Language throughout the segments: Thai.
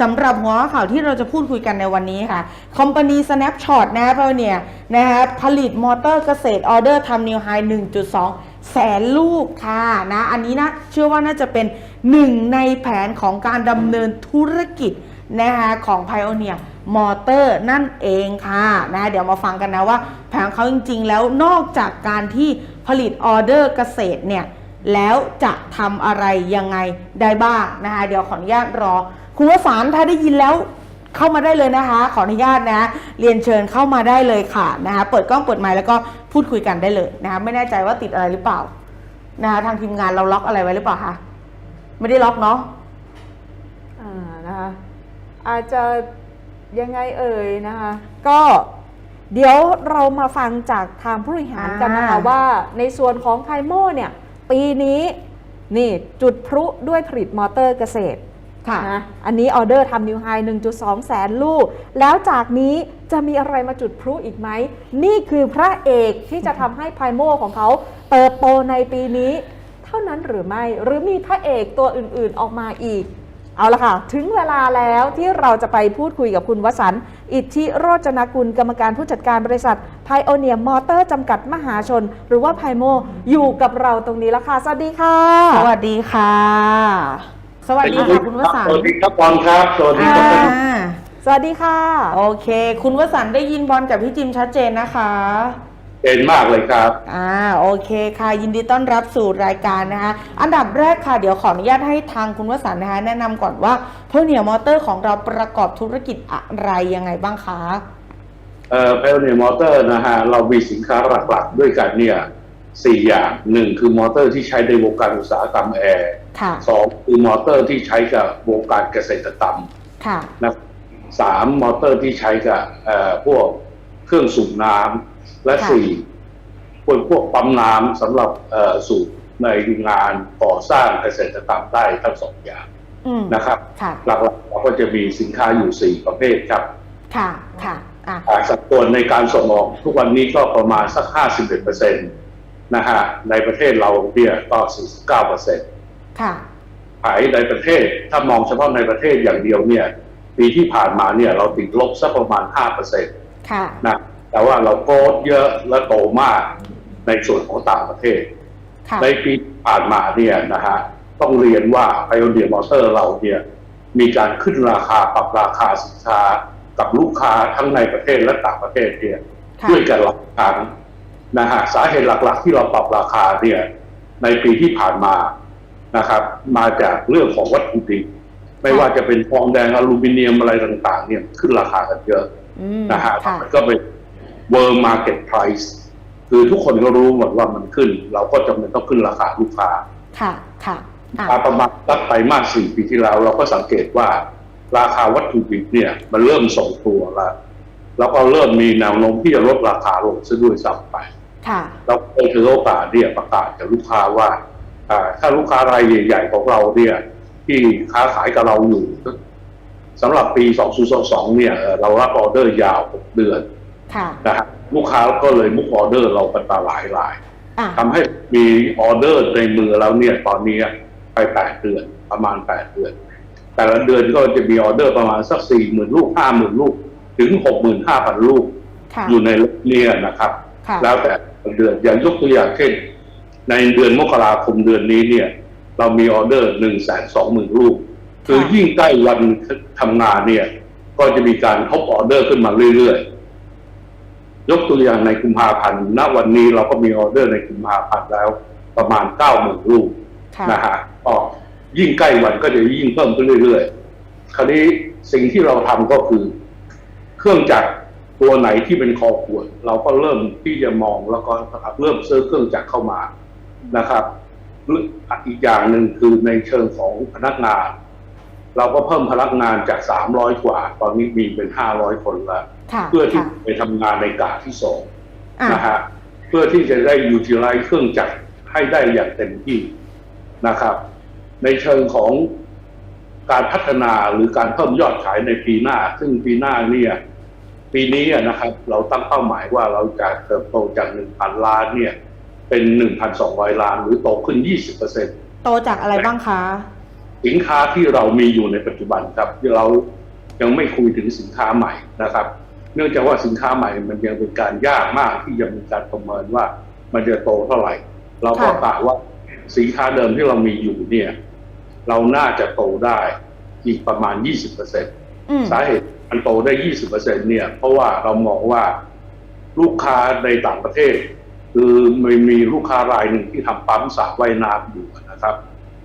สำหรับหัวข่าวที่เราจะพูดคุยกันในวันนี้ค่ะ Company Snapshot นะเราเนี่ยนะคะผลิตมอเตอร์เกษตรออเดอร์ทำนิวไฮ1.2 แสนลูกค่ะนะ อันนี้นะเชื่อว่าน่าจะเป็นหนึ่งในแผนของการดำเนินธุรกิจนะคะของ Pioneer มอเตอร์นั่นเองค่ะนะเดี๋ยวมาฟังกันนะว่าแผนเขาจริงๆ แล้วนอกจากการที่ผลิตออเดอร์เกษตรเนี่ย แล้วจะทำอะไรยังไงได้บ้างนะคะ เดี๋ยวขออนุญาตรอ คุณวสานต์ถ้าได้ยินแล้วเข้ามาได้เลยนะคะ ขออนุญาตนะ เรียนเชิญเข้ามาได้เลยค่ะนะคะ เปิดกล้องเปิดไมค์แล้วก็พูดคุยกันได้เลยนะคะ ไม่แน่ใจว่าติดอะไรหรือเปล่านะคะทางทีมงานเราล็อกอะไรไว้หรือเปล่าคะไม่ได้ล็อกเนาะอ่านะคะอาจจะยังไงเอ่ยนะคะ ก็เดี๋ยวเรามาฟังจากทางผู้บริหารกันนะคะอ่าว่าในส่วนของไพโมเนี่ย ปีนี้นี่จุดพลุด้วยผลิตมอเตอร์เกษตรค่ะนะอันนี้ออเดอร์ทำนิวไฮ1.2 แสนลูก แล้วจากนี้จะมีอะไรมาจุดพลุอีกไหม นี่คือพระเอกที่จะทำให้ไพโมของเขาเติบโตในปีนี้ เท่านั้นหรือไม่ หรือมีพระเอกตัวอื่นๆออกมาอีก เอาละค่ะ ถึงเวลาแล้วที่เราจะไปพูดคุยกับคุณวสันต์อิทธิโรจนกุล กรรมการผู้จัดการบริษัทไพโอเนียมอเตอร์จำกัดมหาชน หรือว่าไพโม อยู่กับเราตรงนี้แล้วค่ะ สวัสดีค่ะ สวัสดีค่ะ สวัสดีค่ะคุณวสันสวัสต์ดีครับบอลครับ สวัสดีครับอ่าสวัสดีค่ะ โอเค คุณวสันต์ได้ยินบอลกับพี่จิมชัดเจนนะคะ เด่นมากเลยครับ อ่าโอเคค่ะ ยินดีต้อนรับสู่รายการนะคะ อันดับแรกค่ะเดี๋ยวขออนุญาตให้ทางคุณวสันต์นะคะแนะนำก่อนว่าเพอร์เนียมอเตอร์ของเราประกอบธุรกิจอะไรยังไงบ้างคะ เอ่อเพลเนียมอเตอร์นะฮะเรามีสินค้าหลักๆ ด้วยกันเนี่ยสี่อย่างหนึ่งคือมอเตอร์ที่ใช้ในวงการอุตสาหกรรมแอร์ค่ะ สองคือมอเตอร์ที่ใช้กับวงการเกษตรกรรมค่ะ นะสามมอเตอร์ที่ใช้กับเอ่อพวกเครื่องสูบน้ำ และค่ะสี่พวกพวกปั๊มน้ำสำหรับเอ่อสูบในงานก่อสร้างเกษตรกรรมได้ทั้งสองอย่างอืมนะครับค่ะหลักๆเราก็จะมีสินค้าอยู่สี่ประเภทครับ ค่ะค่ะอะอ่าสัดส่วนในการส่งออกทุกวันนี้ก็ประมาณสัก51เปอร์เซ็นต์นะฮะในประเทศเราเนี่ยก็49เปอร์เซ็นต์ค่ะขายในประเทศถ้ามองเฉพาะในประเทศอย่างเดียวเนี่ย ปีที่ผ่านมาเนี่ยเราติดลบสักประมาณ5เปอร์เซ็นต์ค่ะนะ แต่ว่าเราโกรธเยอะและโตมากในส่วนของต่างประเทศค่ะในปีที่ผ่านมาเนี่ยนะฮะต้องเรียนว่าไ i อ n เ r ียมอเตอร์เราเนี่ยมีการขึ้นราคาปรับราคาสินค้ากับลูกค้าทั้งในประเทศและต่างประเทศเนี่ยค่ะด้วยกันหลายครั้งนะฮะสาเหตุหลักๆ ที่เราปรับราคาเนี่ยในปีที่ผ่านมานะครับ มาจากเรื่องของวัตถุดิบไม่ว่าจะเป็นทองแดงอลูมิเนียมอะไรต่างๆ เนี่ยขึ้นราคากันเยอะอืมนะฮะค่ะมันก็เป็น world market price คือทุกคนก็รู้หมดว่ามันขึ้น เราก็จำเป็นต้องขึ้นราคาลูกค้า ค่ะค่ะอะมาประมาณสักไตรมาสสี่ปีที่แล้ว เราก็สังเกตว่า ราคาวัตถุดิบเนี่ย มันเริ่มส่งตัวแล้วแล้วก็เริ่มมีแนวโน้มที่จะลดราคาลงซะด้วยซ้ำไปค่ะเราก็ถือโอกาสเนี่ยประกาศกับลูกค้าว่าอ่าถ้าลูกค้ารายใหญ่ ๆ ของเราเนี่ย ที่ค้าขายกับเราอยู่สำหรับปี 2022 เนี่ยเอ่อเรารับออเดอร์ยาว 6 เดือน ค่ะนะฮะลูกค้าก็เลยมุกออเดอร์เรากันมาหลายรายอะทำให้มีออเดอร์ในมือแล้วเนี่ยตอนนี้ไป8เดือนประมาณ8เดือน แต่ละเดือนก็จะมีออเดอร์ประมาณสัก40,000ลูก50,000ลูก ถึง65,000ลูกค่ะอยู่ในเนี่ยนะครับค่ะแล้วแต่เดือนอย่างยกตัวอย่างเช่น ในเดือนมกราคมเดือนนี้เนี่ย เรามีออเดอร์หนึ่งแสนสองหมื่นลูก คือยิ่งใกล้วันทำงานเนี่ย ก็จะมีการทบออเดอร์ขึ้นมาเรื่อยๆ ยกตัวอย่างในกุมภาพันธ์ณวันนี้เราก็มีออเดอร์ในกุมภาพันธ์แล้วประมาณเก้าหมื่นลูกค่ะนะฮะก็ยิ่งใกล้วันก็จะยิ่งเพิ่มขึ้นเรื่อยๆ คราวนี้สิ่งที่เราทำก็คือ เครื่องจักรตัวไหนที่เป็นคอขวด เราก็เริ่มที่จะมองแล้วก็เริ่มซื้อเครื่องจักรเข้ามานะครับอีกอย่างหนึ่งคือในเชิงของพนักงาน เราก็เพิ่มพนักงานจาก 300 กว่า ตอนนี้มีเป็น 500 คนแล้วค่ะเพื่อที่ค่ะไปทำงานในกาที่สองอะนะฮะเพื่อที่จะได้ยูทิลไลซ์เครื่องจักรให้ได้อย่างเต็มที่นะครับ ในเชิงของการพัฒนาหรือการเพิ่มยอดขายในปีหน้า ซึ่งปีหน้าเนี่ยปีนี้อะนะครับ เราตั้งเป้าหมายว่าเราจะเติบโตจาก 1,000 ล้านเนี่ยเป็น 1,200 ล้าน หรือโตขึ้น 20%โตจากอะไรบ้างคะโสินค้าที่เรามีอยู่ในปัจจุบันครับที่เรายังไม่คุยถึงสินค้าใหม่นะครับ เนื่องจากว่าสินค้าใหม่มันยังเป็นการยากมากที่จะมีการประเมินว่ามันจะโตเท่าไหร่ เราก็ค่ะกะว่าสินค้าเดิมที่เรามีอยู่เนี่ย เราน่าจะโตได้อีกประมาณ 20%อืมสาเหตุมันโตได้ 20%เนี่ย เพราะว่าเรามองว่าลูกค้าในต่างประเทศ คือมันมีลูกค้ารายหนึ่งที่ทำปั๊มสระว่ายน้ำอยู่นะครับ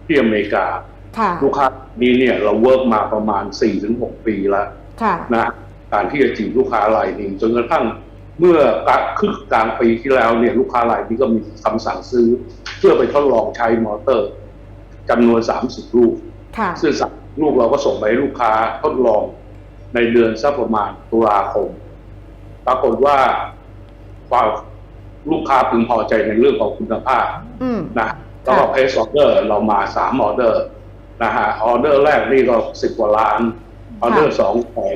ที่อเมริกาค่ะ ลูกค้านี้เนี่ยเราเวิร์กมาประมาณ 4-6 ปีแล้วค่ะนะการที่จะจีบลูกค้ารายนี้จนกระทั่งเมื่อกลางครึ่งกลางปีที่แล้วเนี่ยลูกค้ารายนี้ก็มีคำสั่งซื้อ เพื่อไปทดลองใช้มอเตอร์จำนวน 30 ลูกค่ะซึ่งสักลูกเราก็ส่งไปให้ลูกค้าทดลองในเดือนสักประมาณตุลาคม ปรากฏว่าความลูกค้าพึงพอใจในเรื่องของคุณภาพอืมนะแล้วก็เพสออเดอร์เรามาสามออเดอร์ นะฮะออเดอร์แรกนี่ก็สิบกว่าล้านออเดอร์สอง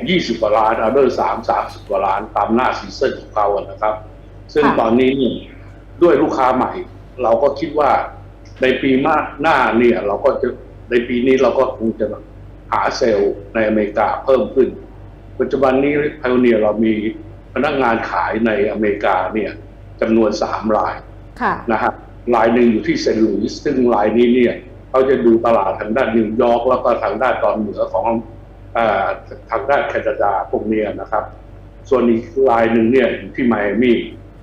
ยี่สิบกว่าล้านออเดอร์สามสามสิบกว่าล้านตามหน้าซีซั่นของเขาอะนะครับ ซึ่งค่ะตอนนี้เนี่ยด้วยลูกค้าใหม่ เราก็คิดว่าในปีหน้าเนี่ยเราก็จะในปีนี้เราก็คงจะหาเซลล์ในอเมริกาเพิ่มขึ้น ปัจจุบันนี้ไพโอเนียเรามีพนักงานขายในอเมริกาเนี่ยจำนวนสามรายค่ะนะฮะรายหนึ่งอยู่ที่เซนต์หลุยส์ซึ่งรายนี้เนี่ย เขาจะดูตลาดทางด้านนิวยอร์กแล้วก็ทางด้านตอนเหนือของอทางด้านแคนาดาพวกนี้นะครับ ส่วนอีกรายหนึ่งเนี่ยอยู่ที่ไมอามี่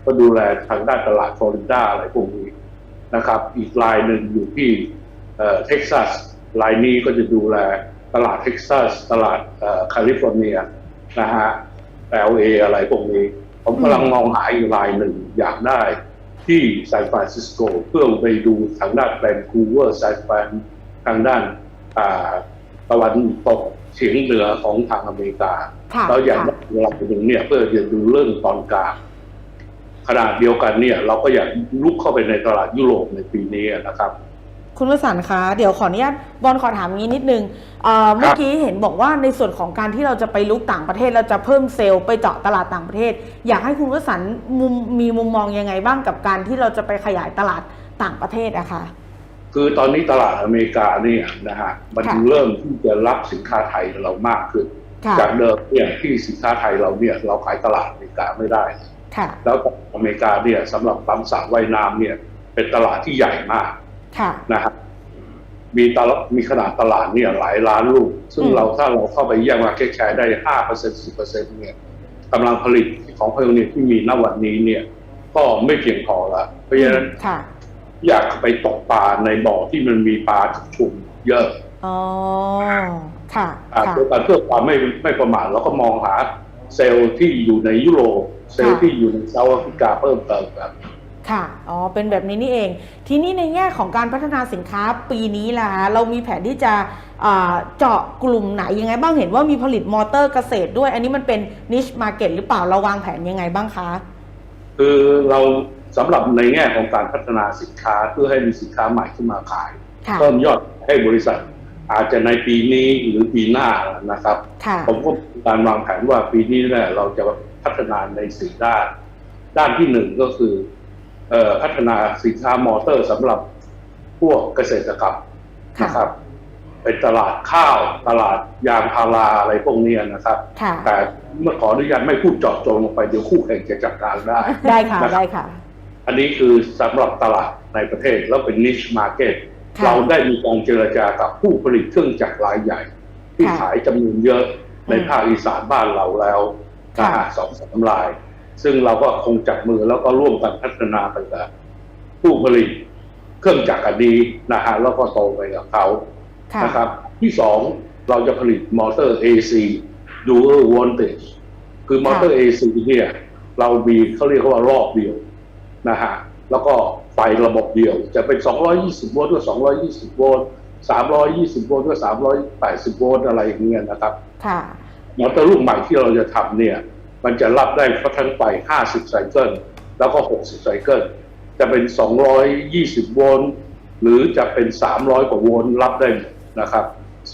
ก็ดูแลทางด้านตลาดฟลอริดาอะไรพวกนี้นะครับ อีกรายหนึ่งอยู่ที่เท็กซัสรายนี้ก็จะดูแลตลาดเท็กซัสตลาดแคลิฟอร์เนียนะฮะ LA อะไรพวกนี้ ผมกำลังมองหาอีกรายหนึ่งอยากได้ ที่ซานฟรานซิสโกเพื่อไปดูทางด้านแวนคูเวอร์ซานฟรานทางด้านอ่าตะวันตกเฉียงเหนือของทางอเมริกาค่ะเราอยากค่ะได้รายหนึ่งเนี่ยเพื่อจะดูเรื่องตอนกลางขนาดเดียวกันเนี่ยเราก็อยากลุกเข้าไปในตลาดยุโรปในปีนี้นะครับ คุณวสันต์คะเดี๋ยวขออนุญาตบอลขอถามงี้นิดนึงเอ่อเมื่อกี้เห็นบอกว่าในส่วนของการที่เราจะไปลุกต่างประเทศเราจะเพิ่มเซลล์ไปเจาะตลาดต่างประเทศ อยากให้คุณวสันต์มุมมีมุมมองยังไงบ้างกับการที่เราจะไปขยายตลาดต่างประเทศอะคะคือตอนนี้ตลาดอเมริกาเนี่ยนะฮะมันค่ะเริ่มที่จะรับสินค้าไทยเรามากขึ้นค่ะจากเดิมเนี่ยที่สินค้าไทยเราเนี่ยเราขายตลาดอเมริกาไม่ได้ค่ะแล้วตลาดอเมริกาเนี่ยสำหรับปั๊มสระว่ายน้ำเนี่ยเป็นตลาดที่ใหญ่มากค่ะ นะครับมีตลาดมีขนาดตลาดเนี่ยหลายล้านลูก ซึ่งอืมเราถ้าเราเข้าไปแย่งมาร์เก็ตแชร์ได้ห้าเปอร์เซ็นต์สิบเปอร์เซ็นต์เนี่ยกำลังผลิตของพายุเนี่ยที่มีณวันนี้เนี่ย ก็ไม่เพียงพอละเพราะฉะนั้นค่ะอยากไปตกปลาในบ่อที่มันมีปลาชุมเยอะอ๋อค่ะอ่าค่ะเพื่อการเพื่อความไม่ไม่ประมาทเราก็มองหาเซลล์ที่อยู่ในยุโรปเซลล์ค่ะที่อยู่ในเซาท์แอฟริกาเพิ่มเติมครับ ค่ะ อ๋อ เป็นแบบนี้นี่เอง ทีนี้ในแง่ของการพัฒนาสินค้าปีนี้ล่ะคะเรามีแผนที่จะอ่าเจาะกลุ่มไหนยังไงบ้างเห็นว่ามีผลิตมอเตอร์เกษตรด้วย อันนี้มันเป็น niche market หรือเปล่าเราวางแผนยังไงบ้างคะ คือเราสำหรับในแง่ของการพัฒนาสินค้าเพื่อให้มีสินค้าใหม่ขึ้นมาขายค่ะเพิ่มยอดให้บริษัท อาจจะในปีนี้หรือปีหน้านะครับค่ะผมก็มีการวางแผนว่าปีนี้เนี่ยเราจะพัฒนาในสี่ด้าน ด้านที่หนึ่งก็คือเอ่อ พัฒนาสินค้ามอเตอร์สำหรับพวกเกษตรกรรมค่ะนะครับ เป็นตลาดข้าวตลาดยางพาราอะไรพวกเนี้ยนะครับค่ะแต่เมื่อขออนุญาตไม่พูดเจาะจงลงไปเดี๋ยวคู่แข่งจะจัดการได้ได้ค่ะนะครับได้ค่ะ อันนี้คือสำหรับตลาดในประเทศแล้วเป็น niche market ค่ะเราได้มีการเจรจากับผู้ผลิตเครื่องจักรรายใหญ่ ที่ค่ะขายจำนวนเยอะในอืมภาคอีสานบ้านเราแล้วนะค่ะฮะสองสามราย ซึ่งเราก็คงจับมือแล้วก็ร่วมกันพัฒนาไปกับผู้ผลิตเครื่องจักรอันนี้นะฮะแล้วก็โตไปกับเขาค่ะนะครับ ที่สองเราจะผลิตมอเตอร์ AC Dual Voltage คือมอเตอร์ AC เนี่ยเรามีเขาเรียกว่ารอบเดียวนะฮะแล้วก็ไฟระบบเดียว จะเป็น 220 โวลต์ก็220 โวลต์ 320 โวลต์ก็380 โวลต์อะไรอย่างเงี้ยนะครับค่ะมอเตอร์ลูกใหม่ที่เราจะทำเนี่ย มันจะรับได้ทั้งไป 50 ไซเคิลแล้วก็ 60 ไซเคิลจะเป็น 220 โวลต์หรือจะเป็น 300 กว่าโวลต์รับได้หมดนะครับ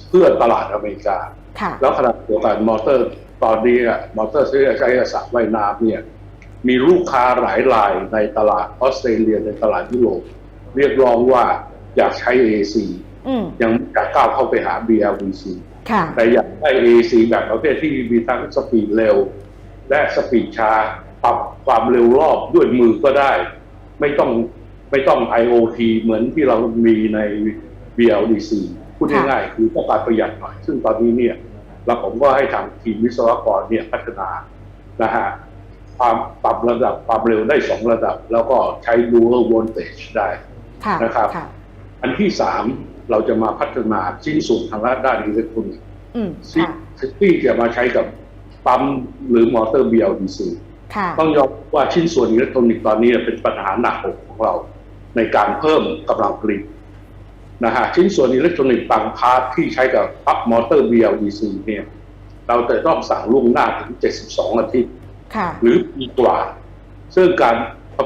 เพื่อตลาดอเมริกาค่ะแล้วขณะเดียวกันมอเตอร์ตอนนี้อะมอเตอร์ที่ใช้สระว่ายน้ำเนี่ยมีลูกค้าหลายรายในตลาดออสเตรเลียในตลาดยุโรปเรียกร้องว่าอยากใช้ AC อืมยังไม่อยากก้าวเข้าไปหา BLDC ค่ะแต่อยากได้ AC แบบประเภทที่มีทั้งสปีดเร็ว และสปีดช้าปรับความเร็วรอบด้วยมือก็ได้ ไม่ต้องไม่ต้อง IoT เหมือนที่เรามีใน BLDC พูดค่ะง่ายๆคือต้องการประหยัดหน่อย ซึ่งตอนนี้เนี่ยเราผมก็ให้ทางทีมวิศวกรเนี่ยพัฒนานะฮะความปรับระดับความเร็วได้สองระดับ แล้วก็ใช้ dual voltage ได้ค่ะนะครับค่ะอันที่สามเราจะมาพัฒนาชิ้นส่วนทางด้านอิเล็กทรอนิกส์อืมที่ค่ะที่จะมาใช้กับ ปั๊มหรือมอเตอร์ BLDC ค่ะต้องยอมว่าชิ้นส่วนอิเล็กทรอนิกส์ตอนนี้เป็นปัญหาหนักอกของเรา ในการเพิ่มกำลังผลิตนะฮะชิ้นส่วนอิเล็กทรอนิกส์บางพาร์ทที่ใช้กับปั๊มมอเตอร์ BLDC เนี่ยเราจะต้องสั่งล่วงหน้าถึง 72 อาทิตย์ค่ะหรือปีกว่า ซึ่งการ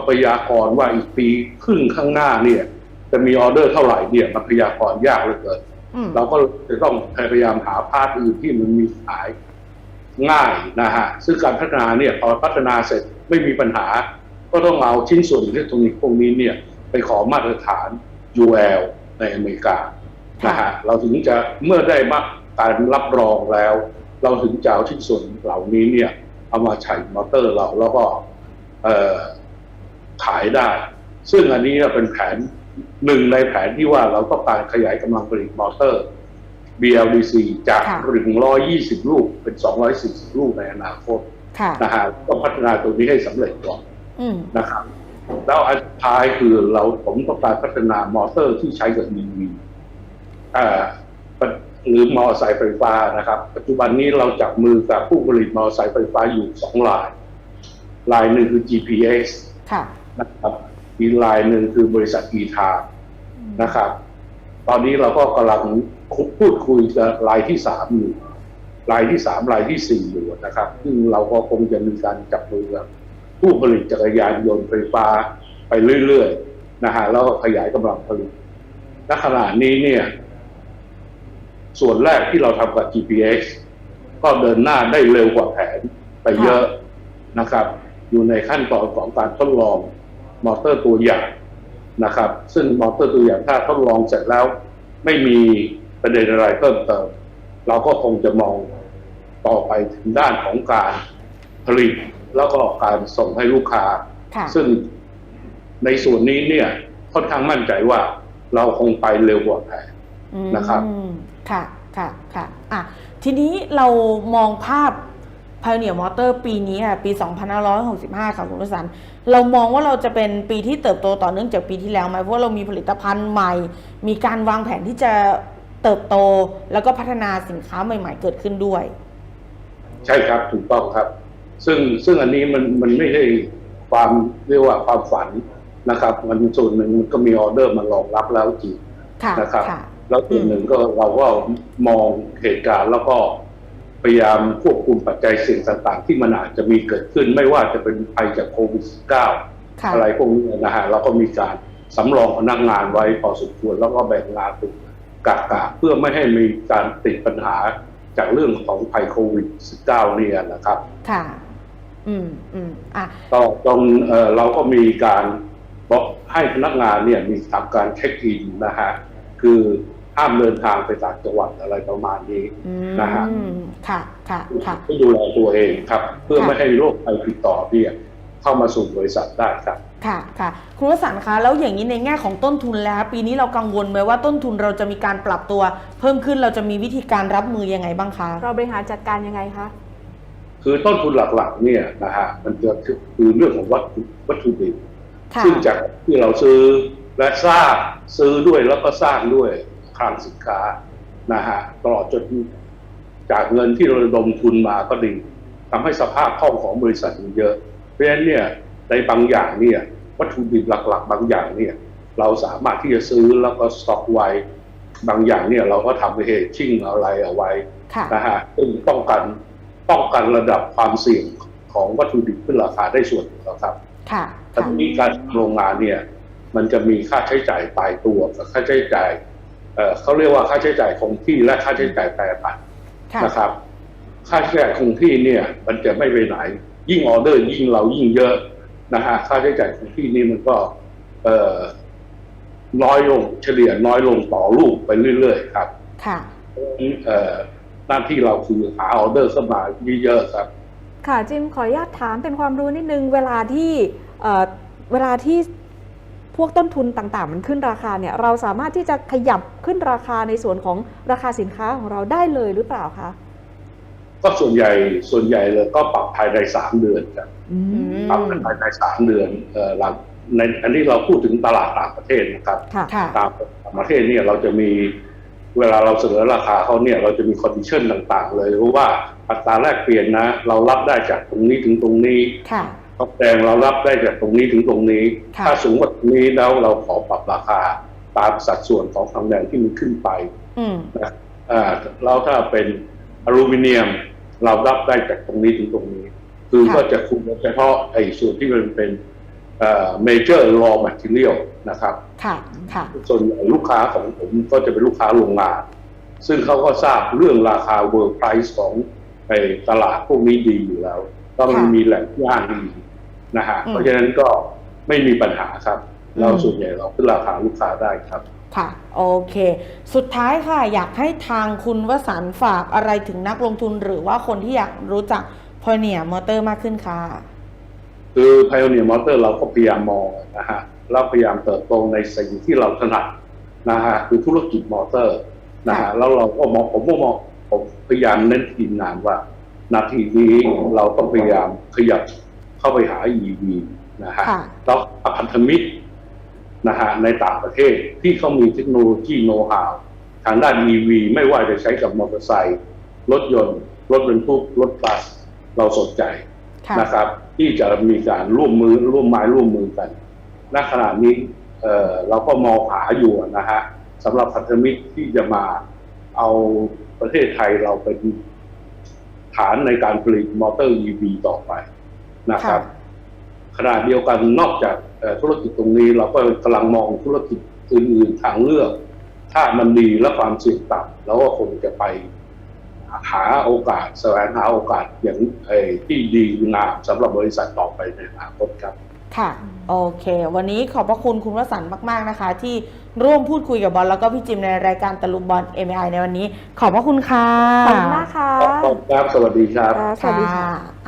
พยากรณ์ว่าอีกปีครึ่งข้างหน้าเนี่ย จะมีออเดอร์เท่าไหร่เนี่ยมันพยากรณ์ยากเหลือเกินอืมเราก็จะต้องพยายามหาพาร์ทอื่นที่มันมีขาย ง่ายนะฮะซึ่งการพัฒนาเนี่ยพอพัฒนาเสร็จไม่มีปัญหา ก็ต้องเอาชิ้นส่วนอิเล็กทรอนิกส์พวกนี้เนี่ยไปขอมาตรฐาน UL ในอเมริกานะฮะเราถึงจะเมื่อได้มาการรับรองแล้ว เราถึงจะเอาชิ้นส่วนเหล่านี้เนี่ยเอามาใช้มอเตอร์เราแล้วก็เอ่อขายได้ ซึ่งอันนี้เป็นแผนหนึ่งในแผนที่ว่าเราต้องการขยายกำลังผลิตมอเตอร์ BLDC จากค่ะ120 ลูกเป็น 240 ลูกในอนาคตค่ะนะฮะต้องพัฒนาตัวนี้ให้สำเร็จก่อนอืมนะครับ แล้วอันสุดท้ายคือเราผมต้องการพัฒนามอเตอร์ที่ใช้กับ EV อ่าหรือมอเตอร์ไซค์ไฟฟ้านะครับ ปัจจุบันนี้เราจับมือกับผู้ผลิตมอเตอร์ไซค์ไฟฟ้าอยู่สองรายรายหนึ่งคือ GPS ค่ะนะครับอีกรายหนึ่งคือบริษัท e t a นะครับ ตอนนี้เราก็กำลังพูดคุยกับรายที่สามอยู่รายที่สามรายที่สี่อยู่นะครับ ซึ่งเราก็คงจะมีการจับมือกับผู้ผลิตจักรยานยนต์ไฟฟ้าไปเรื่อยๆนะฮะแล้วก็ขยายกำลังผลิตณขณะนี้เนี่ย ส่วนแรกที่เราทำกับ GPS ก็เดินหน้าได้เร็วกว่าแผนไปเยอะนะครับ อยู่ในขั้นตอนของการทดลองมอเตอร์ตัวอย่าง นะครับ ซึ่งมอเตอร์ตัวอย่างถ้าทดลองเสร็จแล้ว ไม่มีประเด็นอะไรเพิ่มเติม เราก็คงจะมองต่อไปถึงด้านของการผลิตแล้วก็การส่งให้ลูกค้าค่ะซึ่งในส่วนนี้เนี่ยค่อนข้างมั่นใจว่าเราคงไปเร็วกว่าแผนนะครับอืมค่ะค่ะค่ะอะ ทีนี้เรามองภาพ Pioneer Motor ปีนี้ค่ะปี 2565ค่ะคุณวสันต์ เรามองว่าเราจะเป็นปีที่เติบโตต่อเนื่องจากปีที่แล้วไหมเพราะว่าเรามีผลิตภัณฑ์ใหม่ มีการวางแผนที่จะเติบโตแล้วก็พัฒนาสินค้าใหม่ ๆ เกิดขึ้นด้วย ใช่ครับถูกต้องครับ ซึ่งซึ่งอันนี้มันมันไม่ใช่ความเรียกว่าความฝันนะครับ มันส่วนหนึ่งมันก็มีออเดอร์มารองรับแล้วจริงค่ะนะครับค่ะแล้วส่วนหนึ่งก็เราก็มองเหตุการณ์แล้วก็ พยายามควบคุมปัจจัยเสี่ยงต่างๆ ที่มันอาจจะมีเกิดขึ้น ไม่ว่าจะเป็นภัยจากโควิด -19 ค่ะอะไรพวกนี้นะฮะเราก็มีการสำรองพนักงานไว้พอสมควรแล้วก็แบ่งงานเป็นกะกะเพื่อไม่ให้มีการติดปัญหาจากเรื่องของภัยโควิด -19 เนี่ยนะครับ ค่ะ อืมอืมอะก็ตรงเอ่อเราก็มีการบอกให้พนักงานเนี่ยมีทำการเช็คอินนะฮะคือ ห้ามเดินทางไปต่างจังหวัดอะไรประมาณนี้อืนะฮะมค่ะค่ะค่ะให้ดูแลตัวเองครับ เพื่อค่ะไม่ให้โรคภัยติดต่อเนี่ยเข้ามาสู่บริษัทได้ครับ ค่ะค่ะคุณวสันต์คะแล้วอย่างนี้ในแง่ของต้นทุนแล้ว ปีนี้เรากังวลไหมว่าต้นทุนเราจะมีการปรับตัว เพิ่มขึ้นเราจะมีวิธีการรับมือยังไงบ้างคะเราบริหารจัดการยังไงคะคือต้นทุนหลักๆ เนี่ยนะฮะมันจะคือเรื่องของวัตถุวัตถุดิบค่ะซึ่งจากที่เราซื้อและสร้างซื้อด้วยแล้วก็สร้างด้วย คลังสินค้านะฮะตลอดจนจากเงินที่เราระดมทุนมาก็ดีทำให้สภาพคล่องของบริษัทมันเยอะ เพราะฉะนั้นเนี่ยในบางอย่างเนี่ยวัตถุดิบหลักๆ บางอย่างเนี่ยเราสามารถที่จะซื้อแล้วก็สต็อกไว้บางอย่างเนี่ยเราก็ทำเฮชิ่งอะไรเอาไว้ค่ะนะฮะซึ่งป้องกันป้องกันระดับความเสี่ยงของวัตถุดิบขึ้นราคาได้ส่วนหนึ่งแล้วครับค่ะแต่ค่ะทีนี้การทำโรงงานเนี่ยมันจะมีค่าใช้จ่ายตายตัวกับค่าใช้จ่าย เอ่อเขาเรียกว่าค่าใช้จ่ายคงที่และค่าใช้จ่ายแปรผันค่ะนะครับ ค่าใช้จ่ายคงที่เนี่ย มันจะไม่ไปไหน ยิ่งออเดอร์ยิ่งเรายิ่งเยอะนะฮะค่าใช้จ่ายคงที่นี่มันก็เอ่อน้อยลงเฉลี่ยน้อยลงต่อลูกไปเรื่อยๆครับ ค่ะเอ่อหน้าที่เราคือหาออเดอร์เข้ามาเยอะๆครับ ค่ะจิมขออนุญาตถามเป็นความรู้นิดนึงเวลาที่เอ่อเวลาที่ พวกต้นทุนต่างๆ มันขึ้นราคาเนี่ยเราสามารถที่จะขยับขึ้นราคาในส่วนของราคาสินค้าของเราได้เลยหรือเปล่าคะก็ส่วนใหญ่ส่วนใหญ่เลยก็ปรับภายในสามเดือนครับอืมมปรับภายในสามเดือนเอ่อหลังในอันนี้เราพูดถึงตลาดต่างประเทศนะครับค่ะค่ะต่างประเทศเนี่ยเราจะมีเวลาเราเสนอราคาเขาเนี่ยเราจะมีคอนดิชันต่าง ๆ เลยเพราะว่าอัตราแลกเปลี่ยนนะ เรารับได้จากตรงนี้ถึงตรงนี้ ค่ะทองแดงเรารับได้จากตรงนี้ถึงตรงนี้ค่ะถ้าสูงกว่าตรงนี้แล้วเราขอปรับราคาตามสัดส่วนของทองแดงที่มันขึ้นไปอืมนะอ่าแล้วถ้าเป็นอลูมิเนียมเรารับได้จากตรงนี้ถึงตรงนี้ คือค่ะก็จะคุมเฉพาะไอ้ส่วนที่มันเป็นเอ่อ major raw material นะครับ ค่ะ ค่ะ ส่วนใหญ่ลูกค้าของผมก็จะเป็นลูกค้าโรงงาน ซึ่งเขาก็ทราบเรื่องราคา world price ของไอ้ตลาดพวกนี้ดีอยู่แล้ว ก็มันค่ะมีแหล่งย่างดี นะฮะอืมเพราะฉะนั้นก็ไม่มีปัญหาครับ เราอืมส่วนใหญ่เราขึ้นราคาลูกค้าได้ครับค่ะ โอเค สุดท้ายค่ะ อยากให้ทางคุณวสันต์ฝากอะไรถึงนักลงทุนหรือว่าคนที่อยากรู้จักพอเนียมอเตอร์มากขึ้นค่ะ คือ Pioneer Motor เราก็พยายามมองนะฮะเราพยายามเติบโตในสิ่งที่เราถนัดนะฮะคือธุรกิจมอเตอร์นะฮะค่ะแล้วเราก็มองผมก็มองผมพยายามเน้นทีมงานว่า นาทีนี้เราต้องพยายามขยับ เข้าไปหา EV นะฮะค่ะแล้วพันธมิตรนะฮะในต่างประเทศที่เขามีเทคโนโลยีโน้ตฮาวทางด้าน EV ไม่ว่าจะใช้กับมอเตอร์ไซค์รถยนต์ รถบรรทุกรถบัสเราสนใจค่ะนะครับ ที่จะมีการร่วมมือร่วมไม้ร่วมมือกันณขณะนี้เอ่อเราก็มองหาอยู่นะฮะสำหรับพันธมิตรที่จะมาเอาประเทศไทยเราเป็นฐานในการผลิตมอเตอร์ EV ต่อไป นะครับ ขณะเดียวกันนอกจากเอ่อธุรกิจตรงนี้เราก็กำลังมองธุรกิจอื่นๆทางเลือก ถ้ามันดีและความเสี่ยงต่ำเราก็คงจะไปหาโอกาสแสวงหาโอกาสอย่างเอ่อที่ดีงามสำหรับบริษัทต่อไปในอนาคตครับค่ะ โอเค วันนี้ขอบพระคุณคุณวสันต์มาก ๆ นะคะ ที่ร่วมพูดคุยกับบอลแล้วก็พี่จิมในรายการตะลุมบอล MI ในวันนี้ ขอบพระคุณค่ะ ขอบคุณมากค่ะ ขอบคุณครับ สวัสดีครับค่ะสวัสดีค่ะค่ะ